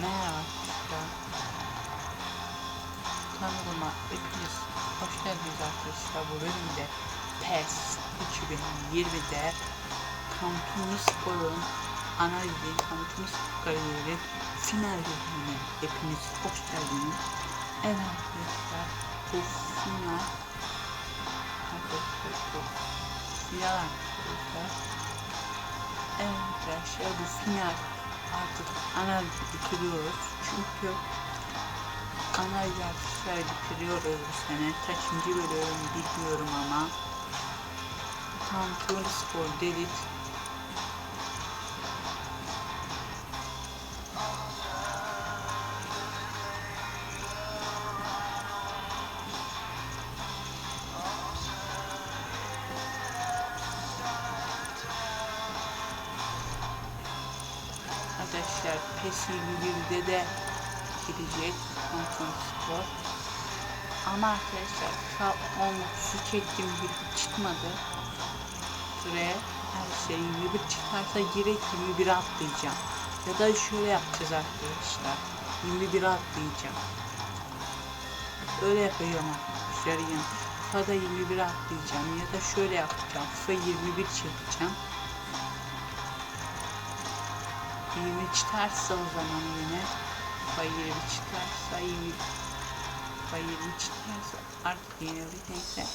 Merhaba. Kanalıma hepiniz hoş geldiniz arkadaşlar. Bu bölümde PES 2020'de Kampuni Spor'un analizi, Kampuni Spor kariyeri final bölümüne hepiniz hoş geldiniz. Evet arkadaşlar bu final arkadaşlar bu final arkadaşlar. Evet arkadaşlar bu final artık analizi bitiriyoruz. Çünkü analizi arkadaşlar bitiriyoruz bu sene. Kaçıncı bölüm bilmiyorum ama. Tam Tuvalı Spor Arkadaşlar PES 21'de de girecek Samsun Spor. Ama arkadaşlar 10 çektim bir çıkmadı. Buraya her şey 21 çıkarsa direkt 21 atlayacağım. Ya da şöyle yapacağız arkadaşlar. 21 atlayacağım. Öyle yapacağım arkadaşlar. Yani FIFA'da 21 atlayacağım ya da şöyle yapacağım. FIFA 21 çekeceğim. 20 çıkarsa o zaman yine 20 çıkarsa 20 Fa 20 çıkarsa artık yine bir neyse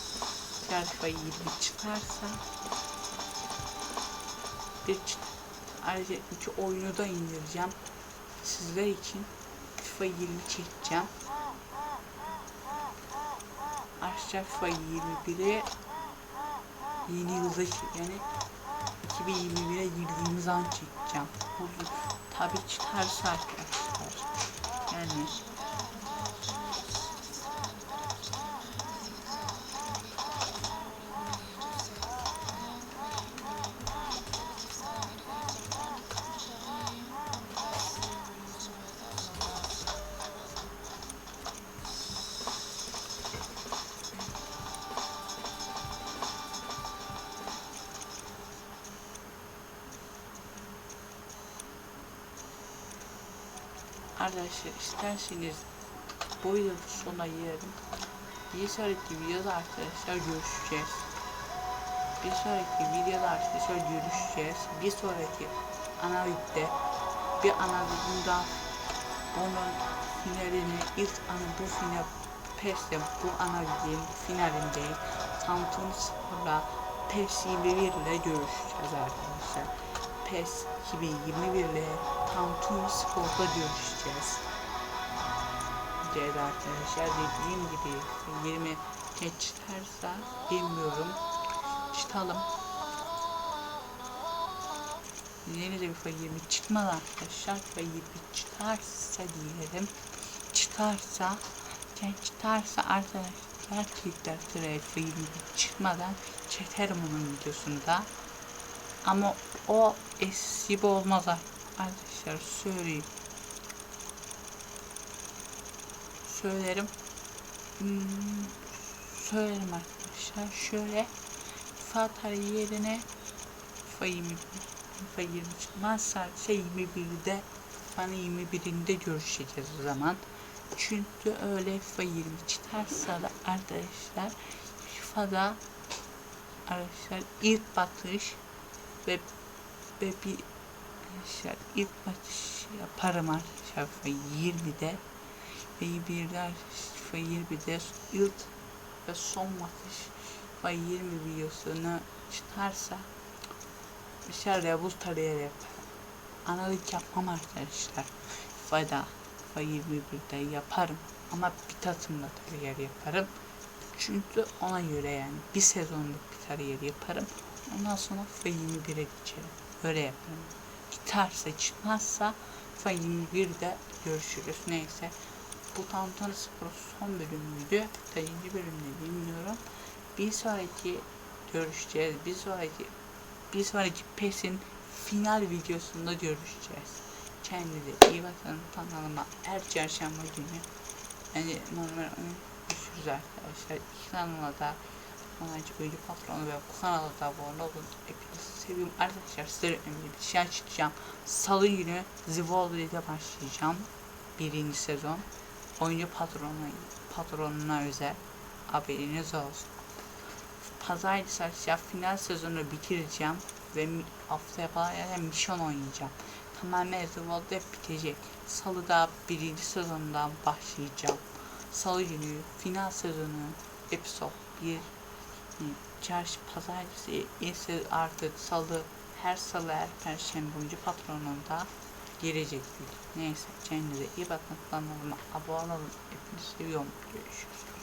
Fa 20 çıkarsa. Bir ayrıca iki oyunu da indireceğim. Sizler için FIFA 20 çekeceğim. Arkadaşlar FIFA 21'e yeni yılda yani 2021'e girdiğimiz an çekeceğim. Bu tabi çıkarsa arkadaşlar. Yani arkadaşlar isterseniz bu videonun sonuna gelelim. Bir sonraki videoda arkadaşlar görüşeceğiz. Bir sonraki videoda arkadaşlar görüşeceğiz. Bir sonraki analizde bir analizin daha bunun finalini ilk anı bu final PES'te bu analizin finalindeyiz. Samsun Spor'la PES 21 ile görüşeceğiz arkadaşlar. PES 2021 ile Samsun Spor'da görüşeceğiz. Evet arkadaşlar dediğim gibi 20 geç çıkarsa bilmiyorum. Çıkalım. Yeni de bir fa 20 çıkmadı arkadaşlar. Fa 20 çıkarsa diyelim. Çıkarsa yani çıkarsa arkadaşlar gerçekten sıraya fa 20 çıkmadan çekerim onun videosunda. Ama o eski gibi olmaz arkadaşlar söyleyeyim. Söylerim. Hmm, söylerim arkadaşlar. Şöyle FIFA yerine FIFA 20 FIFA 20 çıkmazsa şey 21'de FIFA 21'inde görüşeceğiz o zaman. Çünkü öyle FIFA 20 çıkarsa da arkadaşlar FIFA'da arkadaşlar ilk batış ve ve bir arkadaşlar ilk batış yaparım arkadaşlar FIFA 20'de ve 21'de FIFA 20'de ilk ve son batış FIFA 20 videosunu çıkarsa dışarıya buz tarihi yapar. Analiz yapmam arkadaşlar. FIFA'da FIFA 21'de yaparım ama bir tatımda kariyer yaparım. Çünkü ona göre yani bir sezonluk bir kariyer yaparım. Ondan sonra FIFA 21'e geçerim. Öyle yaparım. Gitarsa çıkmazsa FIFA 21'de görüşürüz. Neyse. Bu Tantan Spor son bölümüydü. Kaçıncı bölümde bilmiyorum. Bir sonraki görüşeceğiz. Bir sonraki bir sonraki PES'in final videosunda görüşeceğiz. Kendinize iyi bakın. Kanalıma her çarşamba günü yani normal görüşürüz arkadaşlar. İki kanalıma da Büyücü Patronu ve bu kanala da abone olun. Hepinizi seviyorum. Arkadaşlar size önemli bir şey açıklayacağım. Salı günü Zivoli'de başlayacağım. Birinci sezon. Oyuncu patronu, patronuna özel. Haberiniz olsun. Pazartesi akşam final sezonu bitireceğim ve haftaya falan mission oynayacağım. Tamamen Zivoli'de bitecek. Salıda birinci sezondan başlayacağım. Salı günü final sezonu episode 1 Çarşı pazartesi ise artık salı her salı her perşembe oyuncu patronunda gelecek. Neyse kendinize iyi bakın kanalıma abone olun. Hepinizi seviyorum. Görüşürüz.